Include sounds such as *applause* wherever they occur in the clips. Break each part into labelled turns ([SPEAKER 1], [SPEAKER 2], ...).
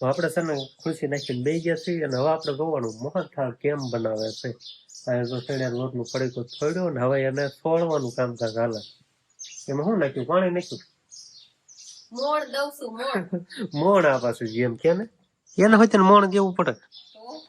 [SPEAKER 1] તો આપણે છે ને ખુરશી નાખીને બે ગયા છીએ અને હવે આપણે જોવાનું મોહનથાળ કેમ બનાવે છે. આ જો ચણિયા લોટનું પડીકું થોડ્યું ને હવે એને સોળવાનું કામકાજ હાલે. એમાં શું નાખ્યું? પાણી નાખ્યું?
[SPEAKER 2] મોણ *laughs*
[SPEAKER 1] આ પાછું જેમ કે ને. એને હોય મોણ દેવું પડે.
[SPEAKER 2] તો?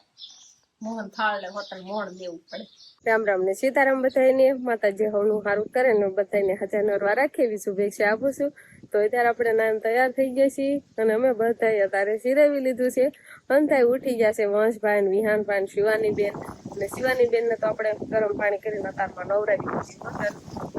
[SPEAKER 2] મોહન થાળ ને હોટલ મોણ દેવું પડે.
[SPEAKER 3] રામ રામ ને સીતારામ બધાને માતાજી હવનું સારું કરે ને બધાને હજાર નરવા રાખે, એવી શુભેચ્છા આપું છું. તો અત્યારે આપણે નામ તૈયાર થઈ ગયા છીએ અને અમે બધા અત્યારે સિરાવી લીધું છે. અંધાઈ ઉઠી ગયા છે વંશભાઈ ને વિહાનભાઈ શિવાની બેન. અને શિવાની બેન ને તો આપણે ગરમ પાણી કરીને અતારમાં નવરાવી દીધું છે.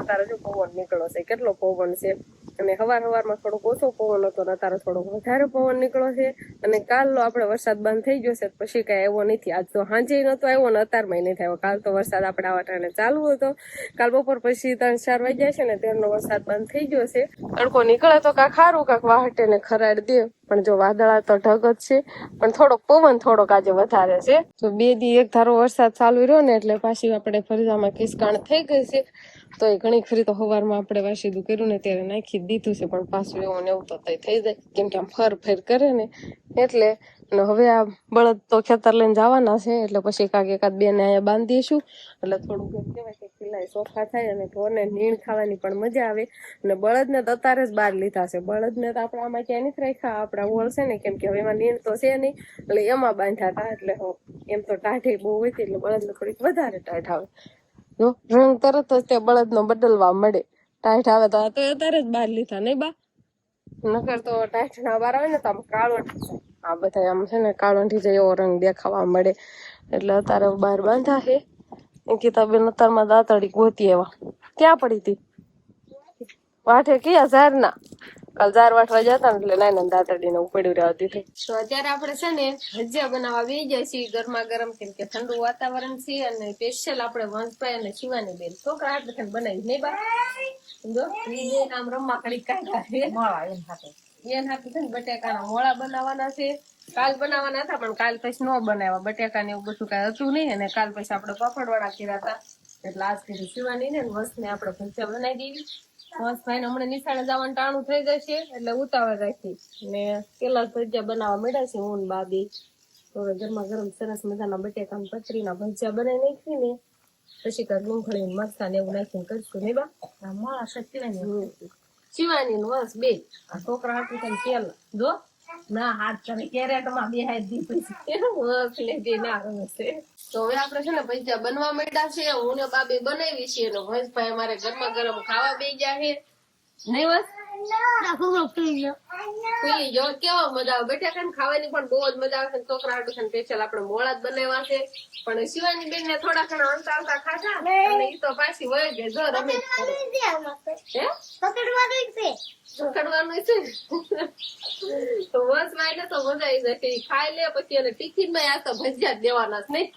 [SPEAKER 3] અત્યારે જો પવન નીકળો છે. કેટલો પવન છે. અને હવાર હવારમાં થોડોક ઓછો પવન હતો અને અત્યારે થોડોક વધારે પવન નીકળો છે. અને કાલનો આપણે વરસાદ બંધ થઈ ગયો પછી કઈ આવ્યો નથી. આજ તો સાંજે નતો આવ્યો ને અત્યારમાં નથી આવ્યો કાલ તો વરસાદ આપણે આવા ચાલુ હતો. કાલ બપોર પછી ત્રણ ચાર વાગ્યા છે ને ત્યારનો વરસાદ બંધ થઈ ગયો છે. તડકો નીકળે તો કાંક ખારું કાંક વાહટે ને ખરાડ દે. પણ જો વાદળા તો ઢગ જ છે. પણ થોડોક પવન થોડોક આજે વધારે છે. તો બે દી એક ધારો વરસાદ ચાલુ રહ્યો ને એટલે પાછી આપણે ફરજામાં કિસકાણ થઈ ગઈ છે. તો એ ઘણી ખરી તો સવારમાં આપણે વાસીદું કર્યું ને ત્યારે નાખી દીધું છે, પણ પાછું એવું ને એવું તો થઈ જાય. કેમ કે આમ ફર ફેર કરે ને, એટલે હવે આ બળદ તો ખેતર લઈને જવાના છે, એટલે પછી કાંક એકાદ બે ને અહીંયા બાંધી દઈશું. એટલે થોડુંક એમ કહેવાય કે ખીલાય ચોખ્ખા થાય અને ઢોરને નીણ ખાવાની પણ મજા આવે. અને બળદને તો અત્યારે જ બહાર લીધા છે. બળદને તો આપણે આમાં ક્યાં નથી રાખ્યા, આપણા વોળ છે ને, કેમ કે હવે એમાં નીણ તો છે નહીં, એટલે એમાં બાંધ્યા હતા, એટલે એમ તો ટાઢી બહુ હોય એટલે બળદને થોડીક વધારે ટાઢ આવે. જો રંગ તરત જ તે બળદનો બદલવા મળે. ટાઈટ આવે તો તો અત્યારે જ બહાર લીધા, નહીં બા? નકર તો ટાઈટ ના બહાર આવે ને તો આમ કાળો આ બધા આમ છે ને કાળો જાય એવો રંગ દેખાવા મળે. એટલે અત્યારે બહાર બાંધા છે અંકિતાબેન અત્યારમાં દાંતડી ગોતી એવા. ક્યાં પડી હતી વાઠે કયા ઝારના કાલ ઝાર વાટવા જતા ને એટલે નાના દાંતડીને ઉપડ્યું રહ્યા હતી તો અત્યારે આપણે છે ને ભજીયા બનાવવા બે જાય છીએ ગરમા ગરમ કેમ કે ઠંડુ વાતાવરણ છે અને સ્પેશિયલ આપણે વંશભાઈ અને શિવાની બેન. છોકરા હાથ લખન બનાવી નહીં બા. આમ રમવા ખાલી કાઢ્યા છે.
[SPEAKER 2] મોળા એમ સાથે
[SPEAKER 3] એન હાથે છે ને બટેકાના મોળા બનાવવાના છે. કાલ બનાવવાના હતા પણ કાલ પછી નો બનાવ્યા. બટેકા ને એવું બધું કઈ હતું નહીં અને કાલ પછી આપણે પાપડવાળા કર્યા હતા. એટલે આજ કીધું શિવાની ને વસને આપણે ભજીયા બનાવી દેવી. વસભાઈ ને હમણાં નિશાળે જવાનું ટાણું થઈ જશે એટલે ઉતાવળ રાખી. ને પેલા ભજીયા બનાવવા મળ્યા છે હું બાબી. તો ગરમા ગરમ સરસ મજાના બટેકા ને પતરીના ભજીયા બનાવી નાખી ને પછી કાંઈ ડુંગળી મરચાં ને એવું નાખીને કરશું નહીં બા?
[SPEAKER 2] મારા શક્તિ
[SPEAKER 3] શિવાની નું વર્ષ બે. આ છોકરા હાટું પેલા જો. ના, હાથ કરે કેરેટમાં બે હાથ દી પછી વર્ષ ને બે ના રમે તો હવે આપણે છે ને પૈસા બનવા માંડ્યા છે. હું ને બાબે બનાવી છે અને વંશભાઈ અમારે ગરમા ગરમ ખાવા બે ગયા છે. નહીં જો કેવા મજા આવે. બેઠા ને ખાવાની પણ બહુ જ મજા આવે છે. છોકરા હાટું છે સ્પેશિયલ આપણે મોળા જ બનાવ્યા છે. પણ શિવાની બેન ને થોડા ઘણા અંતા આવતા ખાધા. અને ઈ તો પાછી વય ગઈ. જો રમે જ. હે? પકડવાનું છે. તો બસ વાઈને તો મજા આવી જશે ખાઈ લે પછી એને ટિફિનમાં આ તો ભજીયા જ દેવાના છે નહીં.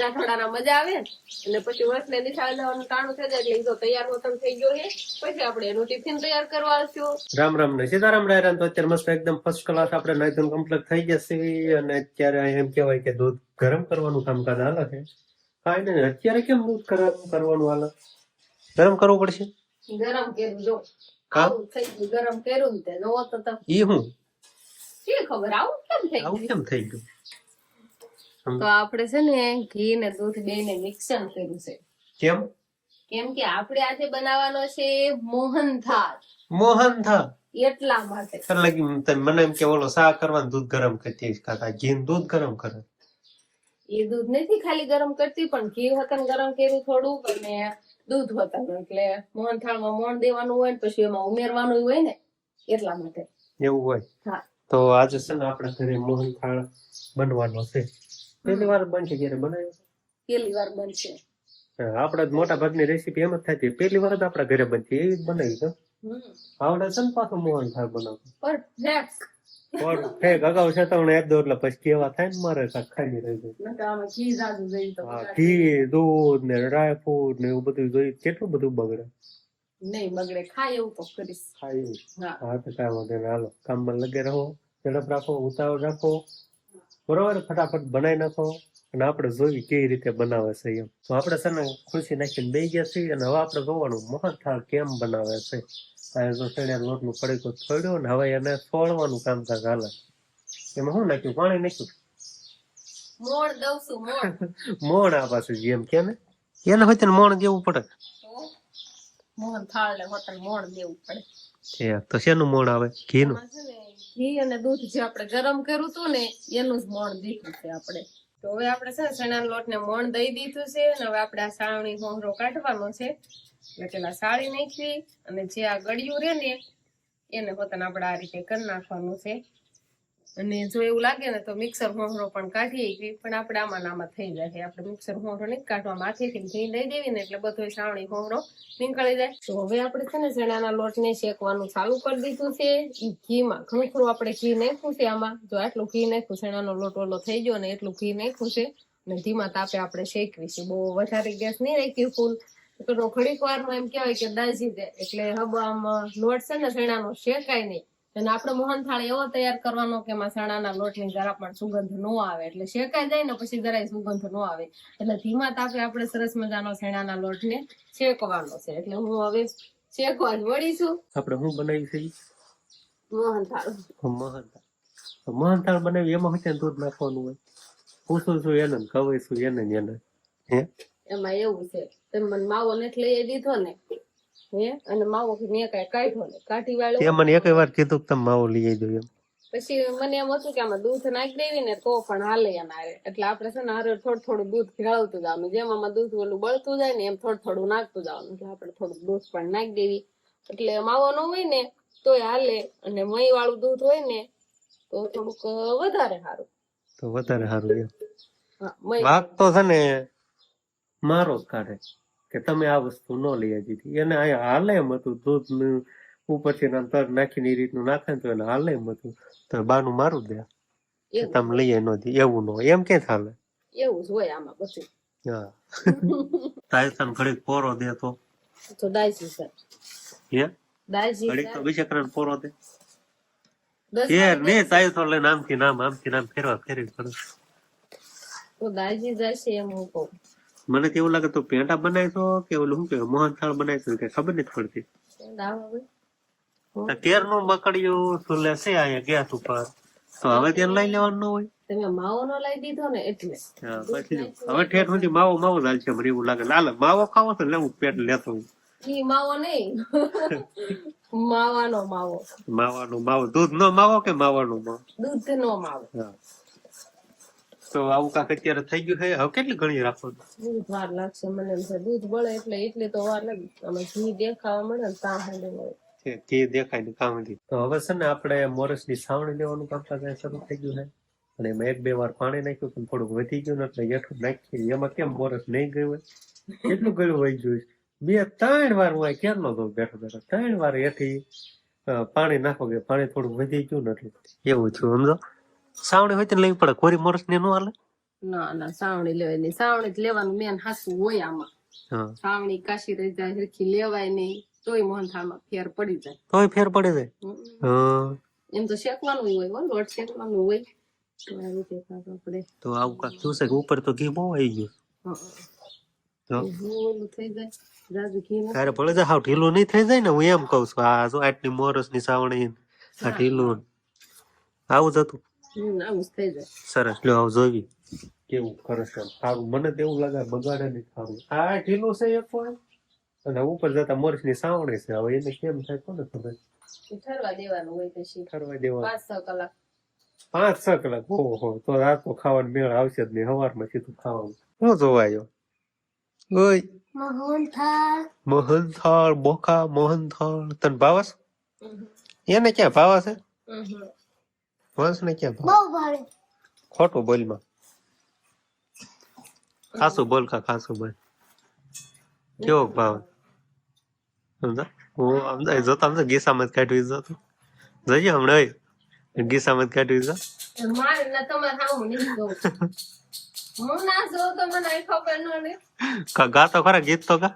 [SPEAKER 3] રાઠોડાના મજા આવે ને? એટલે પછી વર્ષ ને નિશાળ જવાનું ટાણું થઈ જાય એટલે તૈયાર હોતમ થઈ ગયો છે. પછી આપણે એનું ટિફિન તૈયાર કરવા આવશું.
[SPEAKER 1] રામ રામ ને સીતારામ રાયરામ તો અત્યારે મસ્ત એકદમ ફર્સ્ટ ક્લાસ આપણે નાયધન કમ્પ્લીટ થઈ જશે. અને અત્યારે એમ કહેવાય કે દૂધ ગરમ કરવાનું કામકાજ હાલે છે. કાંઈ નહીં અત્યારે કેમ દૂધ ગરમ કરવાનું હાલે? ગરમ કરવું પડશે?
[SPEAKER 3] ગરમ કર્યું જો? આવું થઈ ગયું ગરમ કર્યું ને તે જોવો તો. તમે
[SPEAKER 1] ઈ હું?
[SPEAKER 3] શી ખબર આવું કેમ થઈ
[SPEAKER 1] આવું
[SPEAKER 3] ગયું?
[SPEAKER 1] કેમ થઈ ગયું?
[SPEAKER 3] તો આપણે છે ને ઘી ને દૂધ બે ને મિક્સન કર્યું છે.
[SPEAKER 1] કેમ?
[SPEAKER 3] કેમ કે આપણે આજે બનાવવાનો છે મોહનથાળ.
[SPEAKER 1] મોહન થાળ
[SPEAKER 3] એટલા માટે.
[SPEAKER 1] એટલે મને એમ કે ઓલો શા કરવાનું દૂધ ગરમ કરતી કાકા ઘી દૂધ ગરમ કરે.
[SPEAKER 3] એ દૂધ નથી ખાલી ગરમ કરતી પણ ઘી વતન ગરમ કર્યું થોડુંક અને દૂધ વતન. એટલે મોહન થાળમાં મોણ દેવાનું હોય ને પછી એમાં ઉમેરવાનું હોય ને એટલા માટે.
[SPEAKER 1] એવું હોય.
[SPEAKER 3] હા.
[SPEAKER 1] તો આજે છે ને આપણે ઘરે મોહન થાળ બનવાનો છે. પહેલી વાર બનશે ક્યારે બનાવ્યો
[SPEAKER 3] પહેલી વાર બનશે.
[SPEAKER 1] આપણે મોટા ભાગની રેસીપી એમ જ થતી પહેલી વાર જ આપણા ઘરે બનતી એવી જ બનાવી છે. આવડે છે ને પાછું મોહન થાળ બનાવવું.
[SPEAKER 3] પરફેક્ટ
[SPEAKER 1] અગાઉ છે તમને એક દો એટલે પછી કેવા થાય ને મારે ખાઈ રહી જાય.
[SPEAKER 3] ઘી
[SPEAKER 1] દૂધ ને ડ્રાયફ્રૂટ ને એવું બધું જોઈ કેટલું બધું બગડે?
[SPEAKER 3] નહીં બગડે ખાય એવું તો કરીશ.
[SPEAKER 1] ખાય
[SPEAKER 3] હા.
[SPEAKER 1] તો કાંઈ વાંધો હાલો કામમાં લગે રહો. ઝડપ રાખો ઉતાવળ રાખો. બરોબર? ફટાફટ બનાવી નાખો અને આપણે જોઈએ કેવી રીતે બનાવે છે એમ. તો આપણે છે ને ખુરશી નાખીને બે ગયા છીએ અને હવે આપણે જોવાનું મોહનથાળ કેમ બનાવે છે. આ જો ચણિયા લોટનું પડીકું છોડ્યો ને હવે એને સોળવાનું કામકાજ હાલે એમાં શું નાખ્યું? પાણી નાખ્યું?
[SPEAKER 2] મોણ *laughs*
[SPEAKER 1] આ પાસે જેમ કે ને? એને હોય મોણ દેવું પડે.
[SPEAKER 2] મોણ થાળ હોટલ મોણ દેવું પડે.
[SPEAKER 1] તો શેનું મોણ આવે? ઘીનું?
[SPEAKER 2] ઘી અને દૂધ જે આપણે ગરમ કર્યું હતું ને, એનું જ મોણ દીધું છે આપણે.
[SPEAKER 3] તો હવે આપણે છે ને ચણાના લોટને મોણ દઈ દીધું છે અને હવે આપણે આ સાવણી હોંગરો કાઢવાનો છે. એટલે પેલા સાળી નાખવી અને જે આ ગળ્યું રે ને, એને પોતાને આપણે આ રીતે કરી નાખવાનું છે. અને જો એવું લાગે ને તો મિક્સર હોંગરો પણ કાઢીએ પણ આપણે આમાં આમાં થઈ જાય આપણે મિક્સર હોંગરો નહીં કાઢવા, માથેથી ઘી લઈ દેવી ને એટલે બધો સાવણી હોંગરો નીકળી જાય. તો હવે આપણે છે ને ચણાના લોટને શેકવાનું ચાલુ કરી દીધું છે. એ ઘીમાં ઘણું ખરું આપણે ઘી નાખ્યું છે આમાં. જો આટલું ઘી નાખ્યું, ચણાનો લોટ ઓલો થઈ ગયો ને એટલું ઘી નાખ્યું છે. અને ધીમા તાપે આપણે શેકવી છે. બહુ વધારે ગેસ નહીં રાખ્યું ફૂલ. ઘડીક વારમાં એમ કહેવાય કે દાજી દે. એટલે હવે આમ લોટ છે ને ચણાનો શેકાય નહીં. અને આપણે મોહનથાળ એવો તૈયાર કરવાનો કે એમાં લોટની જરા પણ સુગંધ ન આવે. એટલે શેકાઈ જાય ને પછી જરાય સુગંધ ન આવે. એટલે ધીમા તાપે આપણે સરસ મજાનો ચણાના લોટને શેકવાનો છે. એટલે હું હવે શેકવા જ વળી છું.
[SPEAKER 1] આપણે હું બનાવી છે?
[SPEAKER 3] મોહનથાળ.
[SPEAKER 1] મોહનથાળ. મોહનથાળ બનાવી એમાં ને દૂધ નાખવાનું હોય? પૂછું છું એને ને કવાય છું એને એને. હે?
[SPEAKER 3] એમાં એવું છે. તમે મને માવો નથી લઈ દીધો ને. હે? અને માવો મેં કઈ કાઢ્યો ને કાઢી વાળો
[SPEAKER 1] તે મને એક વાર કીધું કે તમે માવો લઈ આવી એમ.
[SPEAKER 3] પછી મને એમ હતું કે આમાં દૂધ નાખી દેવી ને તો પણ હાલે એમ હારે. એટલે આપણે છે ને હારે થોડું થોડું દૂધ ભેળવતું જવાનું. જેમ આમાં દૂધ ઓલું બળતું જાય ને એમ થોડું થોડું નાખતું જવાનું. એટલે આપણે થોડું દૂધ પણ નાખી દેવી. એટલે માવો ન હોય ને તોય હાલે. અને મહી વાળું દૂધ હોય ને તો થોડુંક વધારે સારું
[SPEAKER 1] તો વધારે સારું એમ. વાક તો છે ને મારો જ કાઢે. કે તમે આ વસ્તુ ન લઈ આવી હતી. એને અહીંયા હાલે એમ હતું. દૂધ ઉપરથી આમ તર નાખીને એ રીતનું નાખે તો એને હાલે એમ હતું. તો બાનું મારું દે. તમે લઈએ ન એવું ન એમ કે ચાલે
[SPEAKER 3] એવું જ હોય આમાં બધું.
[SPEAKER 1] હા. *laughs* તાય ઘડીક પોરો દે તો.
[SPEAKER 3] તો
[SPEAKER 1] હે? ઘડીક તો બીજા પોરો દે. એ ને તાય લઈને આમથી નામ આમથી નામ ફેરવા ફેરવી કરે
[SPEAKER 3] તો દાજી જશે એમ હું કહું.
[SPEAKER 1] મને તો લાગે તો પેંડા બનાવીશો કે ઓલું શું કે મોહન થાળ બનાવીશું કે ખબર નથી પડતી. કેરનું મકડિયું સુલે છે અહીંયા ગેસ ઉપર. તો હવે ત્યાં લઈ લેવાનું ન હોય?
[SPEAKER 3] તમે માવો નો લઈ દીધો ને એટલે.
[SPEAKER 1] પછી હવે ઠેઠ સુધી માવો માવો લાલ છે મને એવું લાગે. લાલ માવો ખાવો તો લેવું પેટ લેતો હું.
[SPEAKER 3] માવો નહીં. માવાનો માવો.
[SPEAKER 1] માવાનો માવો. દૂધ નો માવો કે માવાનો માવો?
[SPEAKER 3] દૂધ નો માવો.
[SPEAKER 1] તો આવું કાંક અત્યારે થઈ ગયું છે. હવે કેટલી ઘણી રાખવાનું
[SPEAKER 3] દૂધ વાર લાગશે મને એમ છે. દૂધ બળે એટલે એટલી તો વાર લાગે. આમાં ઘી દેખાવા મળે ને તા હાંડે મળે.
[SPEAKER 1] ઘી દેખાય ને કામ નથી તો હવે છે ને આપણે મોરસની સાવણી લેવાનું કામ અહીંયા શરૂ થઈ ગયું છે. અને એમાં એક બે વાર પાણી નાખ્યું પણ થોડુંક વધી ગયું ને એટલે હેઠું નાખી એમાં કેમ મોરસ નહીં ગયું હોય? કેટલું ગયું હોય ગયું બે ત્રણ વાર હું ક્યારનો દઉં બેઠો બેઠો. ત્રણ વાર હેઠી પાણી નાખો કે પાણી થોડું વધી ગયું ને એટલે. એવું થયું સમજો? સાવણી હોય તો લેવી પડે. કોરી મોરસ ને નું હાલે?
[SPEAKER 3] ના ના સાવણી લેવાય નહીં. સાવણી જ લેવાનું મેન હાસું હોય આમાં. સાવણી કાશી રહી જાય હરખી લેવાય નહીં. તોય મોહનથાળમાં ફેર પડી જાય.
[SPEAKER 1] તોય ફેર પડે જાય.
[SPEAKER 3] એમ તો શેકવાનું હોય હો લોટ શેકવાનું હોય. તો આ રીતે આપણે
[SPEAKER 1] તો આવું કાક થયું છે કે ઉપર તો ઘી બહુ આવી ગયું?
[SPEAKER 3] થઈ જાય.
[SPEAKER 1] તારે ભલે હાવ ઢીલું નહીં થઈ જાય ને હું એમ કઉ છું. આ જો આટલી મોરસની સાવણી આ ઢીલું આવું જ હતું.
[SPEAKER 3] આવું થઈ જાય.
[SPEAKER 1] સરસ. લો આવ જોવી કેવું? કરે સારું. મને તો એવું લાગે બગાડે નહીં સારું. આ ઢીલો છે એક પણ અને ઉપર જતા મોરસની સાવણી છે. હવે એને કેમ થાય કોને ખબર?
[SPEAKER 3] ઠરવા દેવાનું હોય પછી.
[SPEAKER 1] ઠરવા દેવાનું.
[SPEAKER 3] પાંચ છ કલાક.
[SPEAKER 1] પાંચ છ કલાક? ઓહો તો રાત તો ખાવાનું મેળ આવશે જ નહીં. સવારમાં સીધું ખાવાનું. શું જોવાયો ઓય મોહનથાળ. બોખા મોહનથાળ. તને ભાવસ એને ક્યાં ભાવા છે વંશ ને ક્યાં ભાવ ખોટું બોલમાં ખાસું બોલ કા ખાસું બોલ કેવો ભાવ સમજા હું સમજાય જો તમે ગીસામાં જ કાઢવી જતો જઈએ હમણાં ઓય. ગીસામાં જ કાઢવી જા
[SPEAKER 3] મારે ના તમારે હાવું નહીં જોવું હું ના જોઉં તો મને અહીં ખબર ન રહે
[SPEAKER 1] કા ગાતો ખરા ગીત તો કા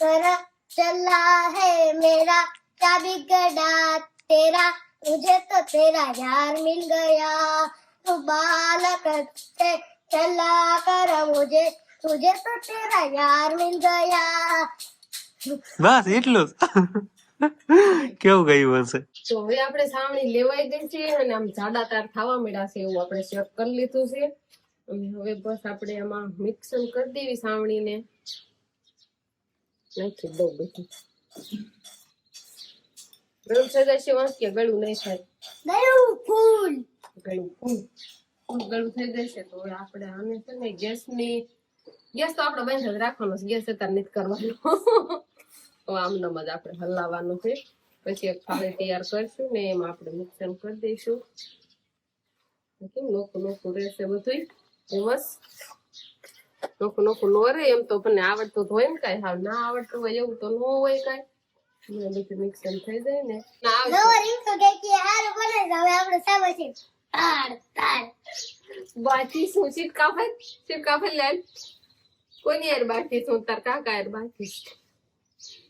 [SPEAKER 4] तेरा चला है मेरा क्या बिगड़ा तेरा मुझे तो तेरा यार मिल गया तू बालक से चला कर मुझे तुझे तो तेरा यार मिल गया
[SPEAKER 1] બસ એટલું જ કેવું ગયું હશે
[SPEAKER 3] તો હવે આપણે સાવણી લેવાઈ ગઈ છે અને આમ જાડા તાર થવા મળ્યા છે એવું આપણે ચેક કરી લીધું છે અને હવે બસ આપણે એમાં મિક્સર કરી દેવી સાવણીને નાખી દઉં બધું ગળું થઈ જશે વાંસ કે ગળું નહીં થાય.
[SPEAKER 4] ગયું ફૂલ.
[SPEAKER 3] ગળું ફૂલ. ફૂલ ગળું થઈ જશે તો હવે આપણે આને છે ને ગેસની ગેસ તો આપણે બંધ જ રાખવાનો છે ગેસ અત્યારે નથી કરવાનો. તો આમનામ જ આપણે હલાવવાનું છે. પછી એક થાળી તૈયાર કરશું ને એમાં આપણે મિક્સર કરી દઈશું. કેમ નોખું નોખું રહેશે બધું બસ. નોખું નોખું નો રહે એમ તો મને આવડતું તો હોય ને કાંઈ. હાવ ના આવડતું હોય એવું તો ન હોય કાંઈ. બધું મિક્સર થઈ જાય ને ના
[SPEAKER 4] નવો રીંગ કે કે હારું બને છે હવે આપણે સાવ છે તાર તાર
[SPEAKER 3] બાકી શું સિટકા ફેલ સિટકા ફેલ લે કોની યાર બાકી શું તાર કાકા યાર બાકી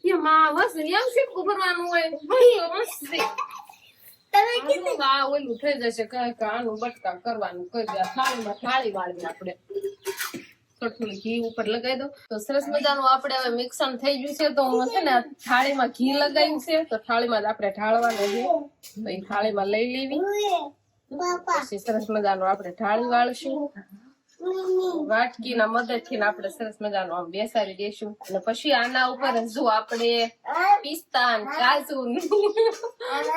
[SPEAKER 3] એ માં બસ એમ સિટકું ભરવાનું હોય ભાઈ મસ્ત છે
[SPEAKER 4] તમે
[SPEAKER 3] આનું આ ઓલું થઈ જશે કાંઈ કે આનું બટકા કરવાનું કરી દે થાળીમાં થાળી વાળવી આપણે થોડું ઘી ઉપર લગાવી દો તો સરસ મજાનું આપણે હવે મિક્સર થઈ ગયું છે, તો હું છે ને થાળીમાં ઘી લગાવ્યું છે, તો થાળીમાં જ આપણે ઢાળવાનું છે. તો એ થાળીમાં લઈ લેવી. પછી સરસ મજાનું આપણે ઢાળી વાળશું. વાટકીના મદદથી આપણે સરસ મજાનું આમ બેસાડી દેશું. અને પછી આના ઉપર જો આપણે પિસ્તા કાજુ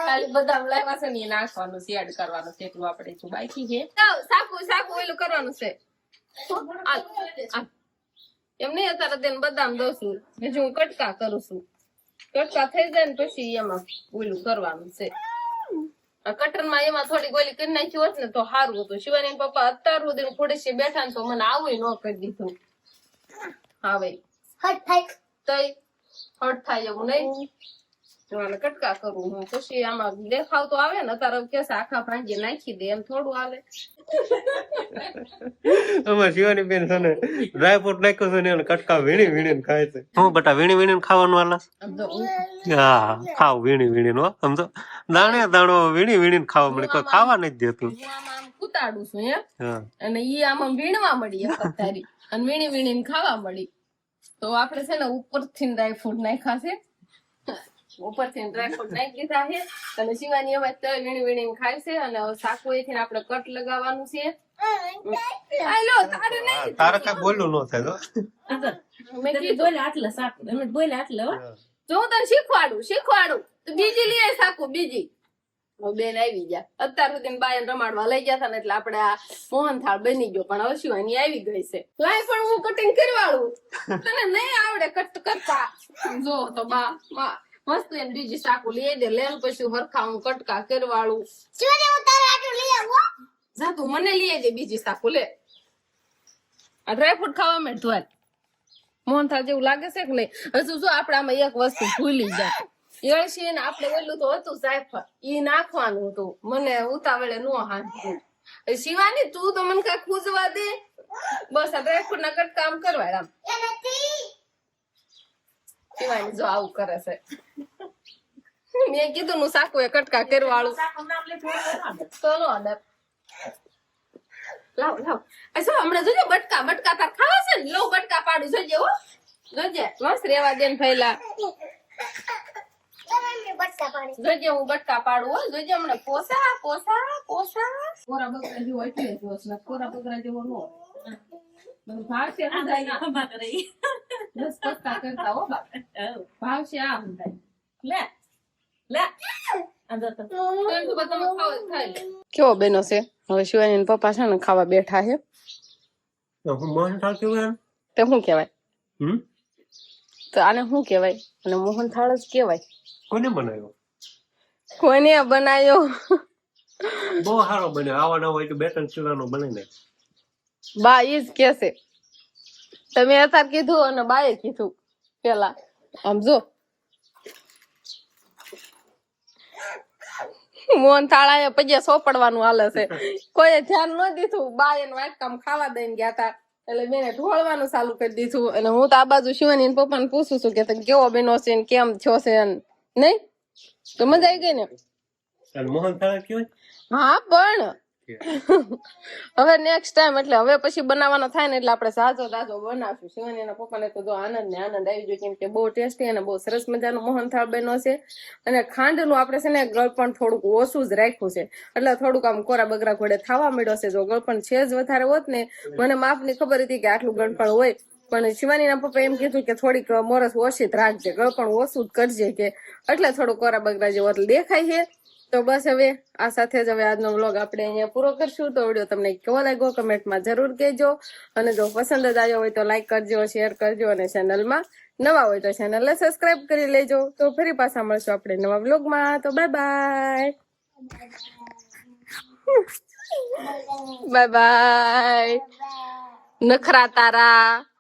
[SPEAKER 3] ખાલી બધા લાવ્યા છે ને એ નાખવાનું શેડ કરવાનું છે, એટલું આપણે બાકી છે. સાકુ સાકુ, ઓલું કરવાનું છે. એમ નહીં અત્યારે તેને બદામ દઉં છું. હજુ હું કટકા કરું છું. કટકા થઈ જાય ને પછી એમાં ઓલું કરવાનું છે. આ કટરમાં એમાં થોડી ગોલી કરી નાખી હોત ને તો સારું હતું. શિવાની પપ્પા અત્યાર સુધી થોડી બેઠા ને તો મને આવું ન કરી દીધું. હા ભાઈ.
[SPEAKER 4] હટ થાય
[SPEAKER 3] તઈ હટ થાય એવું નહીં. કટકા કરું હું. પછી આમાં દેખાવ તો આવે ને અત્યારે કે આખા ભાંગી નાખી દે એમ થોડું હાલે.
[SPEAKER 1] અમાર શિવાની બેન છે ને ડ્રાય ફ્રૂટ નાખ્યો છે ને કટકા વીણી વીણીને ખાય છે. હું બટા વીણી વીણીને ખાવાનું આલા
[SPEAKER 3] આમ હા.
[SPEAKER 1] ખાવ વીણી વીણીને હો સમજો દાણે દાણો વીણી વીણીને ખાવા મળે કોઈ ખાવા નથી દેતું.
[SPEAKER 3] હું આમાં આમ કૂતાડું છું હા? અને ઈ આમાં વીણવા મળી એક તારી અને વીણી વીણીને ખાવા મળી. તો આપણે છે ને ઉપરથી ડ્રાયફ્રૂટ નાખ્યા છે. ઉપરથી ડ્રાય ફ્રૂટ *laughs* નાખી દીધા છે. અને શિવાની એમાં તળ વીણી વીણી ખાય છે અને સાકુ એથી આપણે કટ લગાવવાનું છે. આ લો તારે નહીં
[SPEAKER 1] તારે કઈ બોલ્યું ન થાય
[SPEAKER 3] મેં કીધું.
[SPEAKER 5] બોલે આટલે સાકુ તમે બોલે આટલે
[SPEAKER 3] જો હું. તને શીખવાડું શીખવાડું. તો બીજી લઈ સાકુ બીજી. બેન આવી ગયા. અત્યાર સુધી બાયન રમાડવા લઈ ગયા હતા એટલે આપણે આ મોહનથાળ બની ગયો પણ હવે શિવાની એની આવી ગઈ છે. લાય પણ હું કટિંગ કરવાળું. તને નહીં આવડે કટ કરતા. જો તો બા બા, મસ્ત એને બીજી સાકુ લઈ દે લેન પછી હરખા કટકા કરવાળું.
[SPEAKER 4] શિવાની હું તારે આટલું લઈ આવું
[SPEAKER 3] જા તું મને લઈ દે બીજી સાકુ લે. આ ડ્રાયફ્રૂટ ખાવા મેં ધોલ મોહન મોહનથાળ જેવું લાગે છે કે નહીં? હજુ જો આપણે આમાં એક વસ્તુ ભૂલી જાય. એળશી ને આપણે ઓલું તો હતું જાયફળ. ઈ નાખવાનું હતું. મને ઉતાવળે નો એ શિવાની તું તો મને કઈ ખુજવા દે. બસ આ ડ્રાયફ્રૂટ ના કટકા આમ કરવા આમ.
[SPEAKER 4] નથી
[SPEAKER 3] જો આવું કરે છે. *laughs* મેં કીધું નું સાકુ એ કટકા કરવાળું.
[SPEAKER 5] સાકુ નામ
[SPEAKER 3] ચલો અડપ લાવ લાવ. અસો હમણાં જોજો બટકા બટકા તાર ખાવા છે ને? લો બટકા પાડું. જોજે હો. જોજે. મસ્ત રેવા દે ને
[SPEAKER 4] પાડી
[SPEAKER 3] જોજે હું બટકા પાડું હો. જોજે હમણાં પોસા પોસા પોસા. કોરા બકરા જેવો એટલે જોશ ને કોરા બકરા જેવો નો ભાવશે આ જાય
[SPEAKER 5] ખમા કરે ઈ.
[SPEAKER 3] દસ બટકા કરતા હો બાપ. ભાવશે આ જાય
[SPEAKER 5] લે. લે.
[SPEAKER 3] કેવો બેનો છે? હવે શિવાની પપ્પા છે ને ખાવા બેઠા છે.
[SPEAKER 1] હું મોહનથાળ કેવું એમ?
[SPEAKER 3] તે શું કેવાય
[SPEAKER 1] હમ?
[SPEAKER 3] તો આને શું કેવાય અને મોહનથાળ જ કેવાય
[SPEAKER 1] કોને બનાવ્યો?
[SPEAKER 3] કોને બનાવ્યો?
[SPEAKER 1] બહુ સારો બન્યો. આવા ના હોય તો બે ત્રણ કિલોનો બની નાખ.
[SPEAKER 3] બા ઈ જ કેસે તમે અત્યારે કીધું અને બાએ કીધું પેલા. આમ જો. મોહન થાળા પછી સોપડવાનું હાલે છે. કોઈ ધ્યાન ન દીધું બા એને વાટકામ ખાવા દઈને ગયા હતા એટલે મેં ઢોળવાનું ચાલુ કરી દીધું. અને હું તો આ બાજુ શિવાની ને પપ્પાને પૂછું છું કે તમે કેવો બેનો છે ને કેમ થયો છે ને નહીં? તો મજા આવી ગઈ ને?
[SPEAKER 1] મોહનથાળ કહેવાય
[SPEAKER 3] હા પણ
[SPEAKER 1] છે
[SPEAKER 3] હવે નેક્સ્ટ ટાઈમ એટલે હવે પછી બનાવવાનો થાય ને એટલે આપણે સાજો તાજો બનાવશું. શિવાની એના પપ્પાને તો જો આનંદ ને આનંદ આવી ગયો, કેમ કે બહુ ટેસ્ટી અને બહુ સરસ મજાનો મોહનથાળ બન્યો છે. અને ખાંડનું આપણે છે ને ગળપણ થોડુંક ઓછું જ રાખ્યું છે. એટલે થોડુંક આમ કોરા બગરા ઘોડે થવા મળ્યો છે, જો ગળપણ છે જ વધારે હોત ને, મને માપની ખબર હતી કે આટલું ગળપણ હોય. પણ શિવાનીના પપ્પા એમ કીધું કે થોડીક મોરસ ઓછી રાખજે, ગળપણ ઓછું જ કરજે કે, એટલે થોડું કોરા બગરા જેવો દેખાય છે. તો બસ હવે આ સાથે જ હવે આજનો વ્લોગ આપણે અહીંયા પૂરો કરશું. તો વીડિયો તમને કેવો લાગ્યો કમેન્ટમાં જરૂર કહેજો. અને જો પસંદ જ આવ્યો હોય તો લાઈક કરજો શેર કરજો અને ચેનલમાં નવા હોય તો ચેનલને સબસ્ક્રાઇબ કરી લેજો. તો ફરી પાછા મળશું આપણે નવા વ્લોગમાં તો બાય બાય બાય બાય નખરા તારા.